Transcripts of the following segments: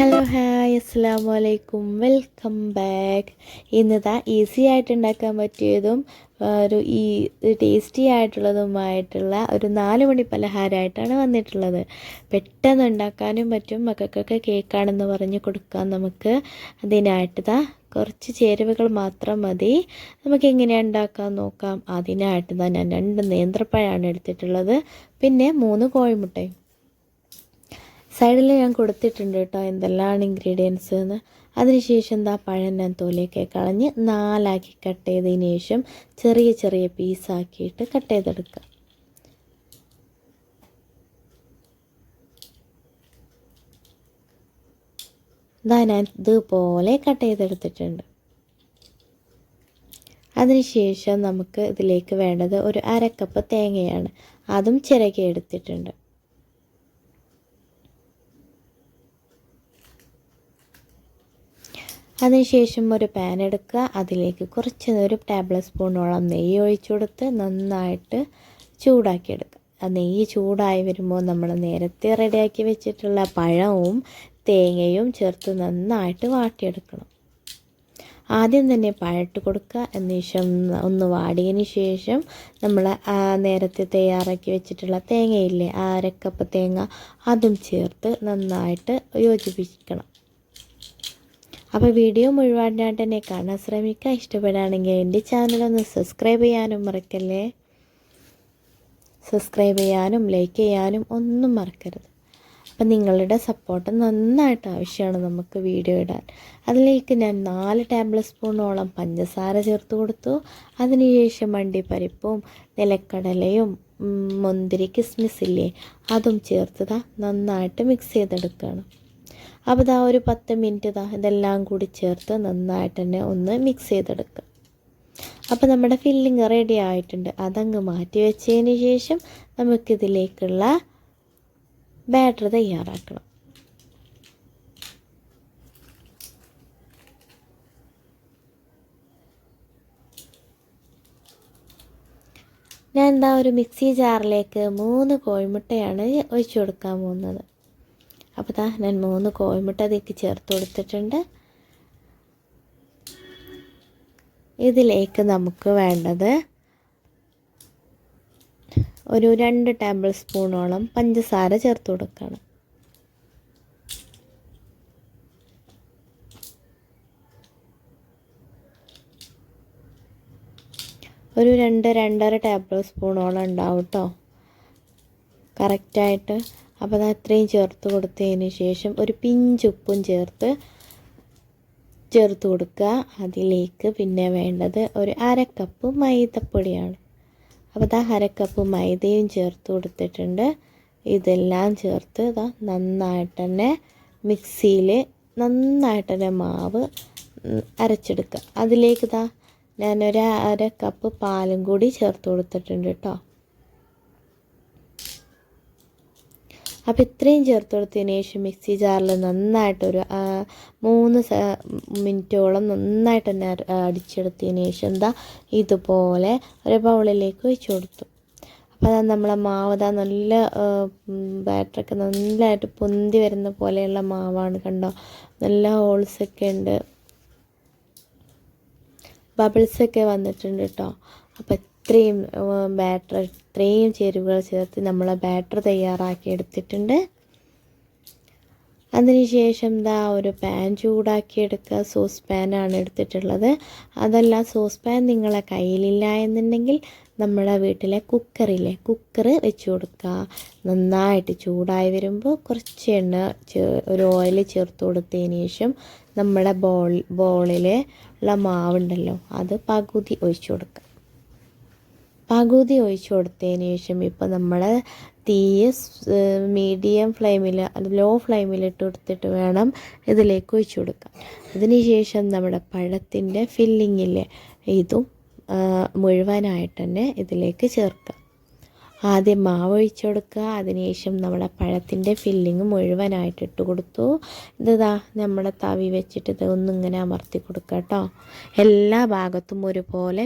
Hello hi അസ്സാം വലൈക്കും welcome back ഇന്നതാ easy ആയിട്ട് ഉണ്ടാക്കാൻ പറ്റിയതും ഒരു ഈ ടേസ്റ്റി ആയിട്ടുള്ളതുമായിട്ടുള്ള ഒരു നാല് മണി പലഹാരമായിട്ടാണ് വന്നിട്ടുള്ളത്. പെട്ടെന്ന് ഉണ്ടാക്കാനും പറ്റും മക്കൾക്കൊക്കെ കേക്കാണെന്ന് പറഞ്ഞ് കൊടുക്കാം നമുക്ക്. അതിനായിട്ടതാ കുറച്ച് ചേരുവകൾ മാത്രം മതി. നമുക്ക് എങ്ങനെയാണ് ഉണ്ടാക്കാൻ നോക്കാം. അതിനായിട്ട് ദാ ഞാൻ രണ്ട് നേന്ത്രപ്പഴമാണ് എടുത്തിട്ടുള്ളത്. പിന്നെ മൂന്ന് കോഴിമുട്ടയും. സൈഡിൽ ഞാൻ കൊടുത്തിട്ടുണ്ട് കേട്ടോ എന്തെല്ലാം ഇൻഗ്രീഡിയൻസ് എന്ന്. അതിനുശേഷം എന്താ പഴം ഞാൻ തോലിയൊക്കെ കളഞ്ഞ് നാലാക്കി കട്ട് ചെയ്തതിന് ശേഷം ചെറിയ ചെറിയ പീസാക്കിയിട്ട് കട്ട് ചെയ്തെടുക്കുക ഇതാ ഞാൻ ഇതുപോലെ കട്ട് ചെയ്തെടുത്തിട്ടുണ്ട്. അതിനുശേഷം നമുക്ക് ഇതിലേക്ക് വേണ്ടത് ഒരു അരക്കപ്പ് തേങ്ങയാണ്. അതും ചിരകി എടുത്തിട്ടുണ്ട്. അതിനുശേഷം ഒരു പാൻ എടുക്കുക. അതിലേക്ക് കുറച്ച് ഒരു ടേബിൾ സ്പൂണോളം നെയ്യ് ഒഴിച്ചു കൊടുത്ത് നന്നായിട്ട് ചൂടാക്കിയെടുക്കുക. ആ നെയ്യ് ചൂടായി വരുമ്പോൾ നമ്മൾ നേരത്തെ റെഡിയാക്കി വെച്ചിട്ടുള്ള പഴവും തേങ്ങയും ചേർത്ത് നന്നായിട്ട് വാട്ടിയെടുക്കണം. ആദ്യം തന്നെ പഴട്ട് കൊടുക്കുക. എന്നുശേഷം ഒന്ന് വാടിയതിന് ശേഷം നമ്മൾ നേരത്തെ തയ്യാറാക്കി വെച്ചിട്ടുള്ള തേങ്ങയില്ലേ അരക്കപ്പ് തേങ്ങ അതും ചേർത്ത് നന്നായിട്ട് യോജിപ്പിക്കണം. അപ്പോൾ വീഡിയോ മുഴുവനായിട്ട് തന്നെ കാണാൻ ശ്രമിക്കുക ഇഷ്ടപ്പെടുകയാണെങ്കിൽ എന്റെ ചാനലൊന്ന് സബ്സ്ക്രൈബ് ചെയ്യാനും മറക്കല്ലേ? സബ്സ്ക്രൈബ് ചെയ്യാനും ലൈക്ക് ചെയ്യാനും ഒന്നും മറക്കരുത്. അപ്പം നിങ്ങളുടെ സപ്പോർട്ട് നന്നായിട്ട് ആവശ്യമാണ് നമുക്ക് വീഡിയോ ഇടാൻ. അതിലേക്ക് ഞാൻ നാല് ടേബിൾ സ്പൂണോളം പഞ്ചസാര ചേർത്ത് കൊടുത്തു. അതിനുശേഷം അണ്ടിപ്പരിപ്പും നിലക്കടലയും മുന്തിരി കിസ്മിസ് ഇല്ലേ അതും ചേർത്തതാ നന്നായിട്ട് മിക്സ് ചെയ്തെടുക്കുകയാണ്. അപ്പോൾ ഇതാ ഒരു പത്ത് മിനിറ്റ് ഇതാ ഇതെല്ലാം കൂടി ചേർത്ത് നന്നായിട്ട് തന്നെ ഒന്ന് മിക്സ് ചെയ്തെടുക്കുക. അപ്പോൾ നമ്മുടെ ഫില്ലിങ് റെഡി ആയിട്ടുണ്ട്. അതങ്ങ് മാറ്റി വെച്ചതിന് ശേഷം നമുക്കിതിലേക്കുള്ള ബാറ്റർ തയ്യാറാക്കണം. ഞാൻ എന്താ ഒരു മിക്സി ജാറിലേക്ക് മൂന്ന് കോഴിമുട്ടയാണ് ഒഴിച്ചു കൊടുക്കാൻ പോകുന്നത്. അപ്പോൾ ഇതാ ഞാൻ മൂന്ന് കോഴിമുട്ട അതിലേക്ക് ചേർത്ത് കൊടുത്തിട്ടുണ്ട്. ഇതിലേക്ക് നമുക്ക് വേണ്ടത് ഒരു രണ്ട് ടേബിൾ സ്പൂണോളം പഞ്ചസാര ചേർത്ത് കൊടുക്കണം. ഒരു രണ്ട് രണ്ടര ടേബിൾ സ്പൂണോളം ഉണ്ടാവും കേട്ടോ കറക്റ്റായിട്ട് അപ്പോൾ അത് അത്രയും ചേർത്ത് കൊടുത്തതിന് ശേഷം ഒരു പിഞ്ച് ഉപ്പും ചേർത്ത് ചേർത്ത് കൊടുക്കുക. അതിലേക്ക് പിന്നെ വേണ്ടത് ഒരു അരക്കപ്പ് മൈദപ്പൊടിയാണ്. അപ്പോൾ ഇതാ അരക്കപ്പ് മൈദയും ചേർത്ത് കൊടുത്തിട്ടുണ്ട്. ഇതെല്ലാം ചേർത്ത് ഇതാ നന്നായിട്ട് തന്നെ മിക്സിയിൽ നന്നായിട്ട് തന്നെ മാവ് അരച്ചെടുക്കുക. അതിലേക്ക് ഇതാ ഞാനൊരു അര കപ്പ് പാലും കൂടി ചേർത്ത് കൊടുത്തിട്ടുണ്ട് കേട്ടോ അപ്പോൾ ഇത്രയും ചേർത്ത് കൊടുത്തതിന് ശേഷം മിക്സി ജാറിൽ നന്നായിട്ടൊരു മൂന്ന് മിനിറ്റോളം നന്നായിട്ട് തന്നെ അടിച്ചെടുത്തതിന് ശേഷം എന്താ ഇതുപോലെ ഒരു ബൗളിലേക്ക് വെച്ച് കൊടുത്തു. അപ്പോൾ അതാ നമ്മളെ മാവ് അതാ നല്ല ബാറ്ററൊക്കെ നല്ലതായിട്ട് പൊന്തി വരുന്ന പോലെയുള്ള മാവാണ് കണ്ടോ? നല്ല ഹോൾസൊക്കെ ഉണ്ട്. ബബിൾസൊക്കെ വന്നിട്ടുണ്ട് കേട്ടോ അപ്പോൾ ഇത്രയും ബാറ്റർ ഇത്രയും ചേരുവകൾ ചേർത്ത് നമ്മൾ ബാറ്റർ തയ്യാറാക്കി എടുത്തിട്ടുണ്ട്. അതിനുശേഷം ദാ ഒരു പാൻ ചൂടാക്കി എടുക്കുക. സോസ് പാനാണ് എടുത്തിട്ടുള്ളത്. അതല്ല സോസ് പാൻ നിങ്ങളെ കയ്യിലില്ല എന്നുണ്ടെങ്കിൽ നമ്മളെ വീട്ടിലെ കുക്കറില്ലേ കുക്കർ വെച്ച് കൊടുക്കുക. നന്നായിട്ട് ചൂടായി വരുമ്പോൾ കുറച്ച് എണ്ണ ഒരു ഓയിൽ ചേർത്ത് കൊടുത്തതിന് ശേഷം നമ്മുടെ ബോൾ ബോളിൽ ഉള്ള മാവുണ്ടല്ലോ അത് പകുതി ഒഴിച്ചു കൊടുക്കുക. പകുതി ഒഴിച്ചു കൊടുത്തതിന് ശേഷം ഇപ്പോൾ നമ്മൾ തീയ് മീഡിയം ഫ്ലെയിമിൽ ലോ ഫ്ലെയിമിൽ ഇട്ട് കൊടുത്തിട്ട് വേണം ഇതിലേക്ക് ഒഴിച്ചു കൊടുക്കാം അതിന് ശേഷം നമ്മുടെ പഴത്തിന്റെ ഫില്ലിങ്ങില്ലേ ഇതും മുഴുവനായിട്ട് തന്നെ ഇതിലേക്ക് ചേർക്കുക ആദ്യം മാവ് ഒഴിച്ചു കൊടുക്കുക. അതിനുശേഷം നമ്മളെ പഴത്തിന്റെ ഫില്ലിങ് മുഴുവനായിട്ട് ഇട്ട് കൊടുത്തു. ഇതാ നമ്മുടെ തവി വെച്ചിട്ട് ഇത് ഒന്നിങ്ങനെ അമർത്തി കൊടുക്കുക കേട്ടോ. എല്ലാ ഭാഗത്തും ഒരുപോലെ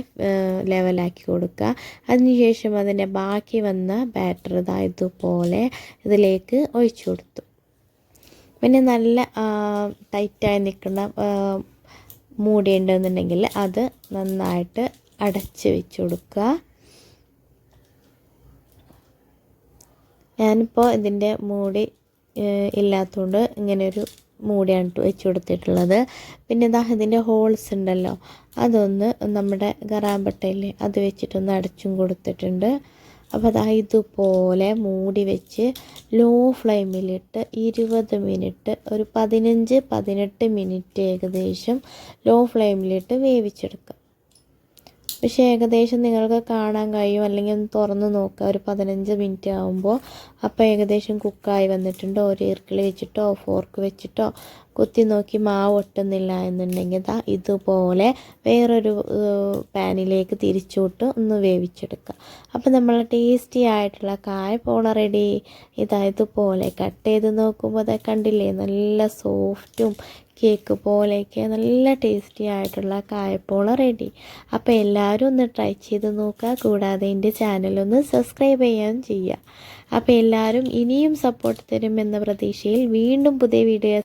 ലെവലാക്കി കൊടുക്കുക. അതിനുശേഷം അതിന്റെ ബാക്കി വന്ന ബാറ്റർ ഇതാ ഇതുപോലെ ഇതിലേക്ക് ഒഴിച്ചു കൊടുത്തു. പിന്നെ നല്ല ടൈറ്റായി നിൽക്കുന്ന മൂടിയുണ്ടെന്നുണ്ടെങ്കിൽ അത് നന്നായിട്ട് അടച്ച് വെച്ച് കൊടുക്കുക. ഞാനിപ്പോൾ ഇതിന്റെ മൂടി ഇല്ലാത്തതുകൊണ്ട് ഇങ്ങനെ ഒരു മൂടിയാണ് വെച്ച് കൊടുത്തിട്ടുള്ളത്. പിന്നെ ഇതാ ഇതിന്റെ ഹോൾസ് ഉണ്ടല്ലോ അതൊന്ന് നമ്മുടെ ഗറാമ്പട്ടയില്ലേ അത് വെച്ചിട്ടൊന്ന് അടച്ചും കൊടുത്തിട്ടുണ്ട്. അപ്പോൾ അതാ ഇതുപോലെ മൂടി വെച്ച് ലോ ഫ്ലെയിമിലിട്ട് ഇരുപത് മിനിറ്റ് ഒരു പതിനഞ്ച് പതിനെട്ട് മിനിറ്റ് ഏകദേശം ലോ ഫ്ലെയിമിലിട്ട് വേവിച്ചെടുക്കാം. പക്ഷേ ഏകദേശം നിങ്ങൾക്ക് കാണാൻ കഴിയും. അല്ലെങ്കിൽ ഒന്ന് തുറന്ന് നോക്കുക. ഒരു പതിനഞ്ച് മിനിറ്റ് ആകുമ്പോൾ അപ്പോൾ ഏകദേശം കുക്കായി വന്നിട്ടുണ്ട്. ഒരു ഇർക്കിളി വെച്ചിട്ടോ ഫോർക്ക് വെച്ചിട്ടോ കുത്തി നോക്കി മാവ് ഒട്ടുന്നില്ല എന്നുണ്ടെങ്കിൽ ദാ ഇതുപോലെ വേറൊരു പാനിലേക്ക് തിരിച്ചുവിട്ട് ഒന്ന് വേവിച്ചെടുക്കുക. അപ്പോൾ നമ്മൾ ടേസ്റ്റി ആയിട്ടുള്ള കായപ്പോള റെഡി. ഇതാ ഇതുപോലെ കട്ട് ചെയ്ത് നോക്കുമ്പോൾ കണ്ടില്ലേ? നല്ല സോഫ്റ്റും കേക്ക് പോലെയൊക്കെ നല്ല ടേസ്റ്റി ആയിട്ടുള്ള കായപ്പോള റെഡി അപ്പോൾ എല്ലാവരും ഒന്ന് ട്രൈ ചെയ്ത് നോക്കുക. കൂടാതെ എന്റെ ചാനലൊന്ന് സബ്സ്ക്രൈബ് ചെയ്യാൻ ചെയ്യുക. അപ്പോൾ എല്ലാവരും ഇനിയും സപ്പോർട്ട് തരുമെന്ന പ്രതീക്ഷയിൽ വീണ്ടും പുതിയ വീഡിയോ